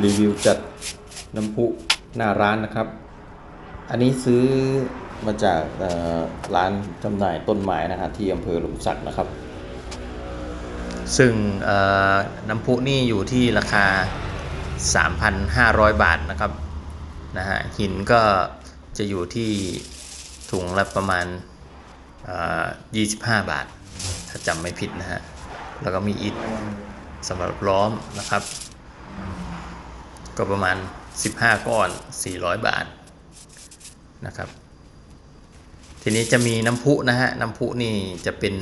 รีวิวจัดน้ำพุหน้าร้านนะครับ อันนี้ซื้อมาจากร้านจำหน่ายต้นไม้นะฮะที่อำเภอหลุมสักนะครับ ซึ่งน้ำพุนี่อยู่ที่ราคา 3,500 บาทนะครับนะฮะหินก็จะอยู่ที่ถุงละประมาณเอ่อ25 บาท ถ้าจำไม่ผิดนะฮะ แล้วก็มีอิฐสำหรับล้อมนะครับ ก็ประมาณ 15 ก้อน 400 บาทนะครับ ทีนี้จะมีน้ำพุนะฮะ น้ำพุนี่จะเป็น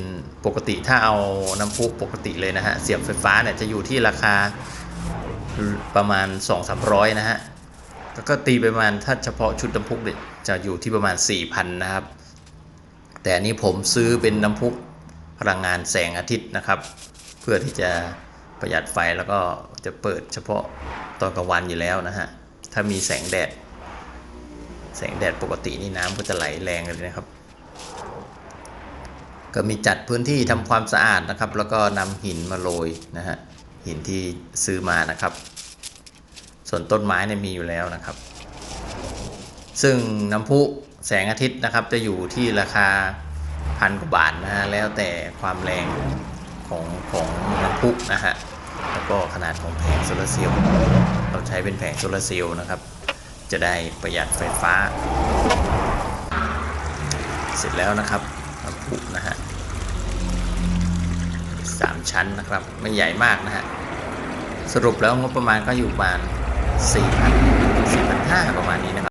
ปกติถ้าเอาน้ำพุปกติเลยนะฮะ เสียบไฟฟ้าเนี่ยจะอยู่ที่ราคาประมาณ 2-300 นะฮะแล้วก็ตีไปประมาณถ้าเฉพาะชุดน้ำพุเนี่ยจะอยู่ที่ประมาณ 4,000 นะครับ แต่นนี้ผมซื้อเป็นน้ำพุพลังงานแสงอาทิตย์นะครับ เพื่อที่จะ ประหยัดไฟแล้วก็จะเปิดเฉพาะตอนกลางวันอยู่แล้วนะฮะ ถ้ามีแสงแดด แสงแดดปกตินี่น้ำก็จะไหลแรงเลยนะครับ ก็มีจัดพื้นที่ทำความสะอาดนะครับ แล้วก็นำหินมาโรยนะฮะ หินที่ซื้อมานะครับ ส่วนต้นไม้เนี่ยมีอยู่แล้วนะครับ ซึ่งน้ำพุแสงอาทิตย์นะครับจะอยู่ที่ราคาพันกว่าบาทนะฮะ แล้วแต่ความแรง ของของน้ำพุนะฮะแล้วก็ขนาดของแผงโซลาร์เซลล์เราใช้เป็นแผงโซลาร์เซลล์นะครับ จะได้ประหยัดไฟฟ้า เสร็จแล้วนะครับน้ำพุนะฮะสามชั้นนะครับ ไม่ใหญ่มากนะฮะสรุปแล้วงบประมาณก็อยู่ประมาณ4,000 4,500ประมาณนี้นะครับ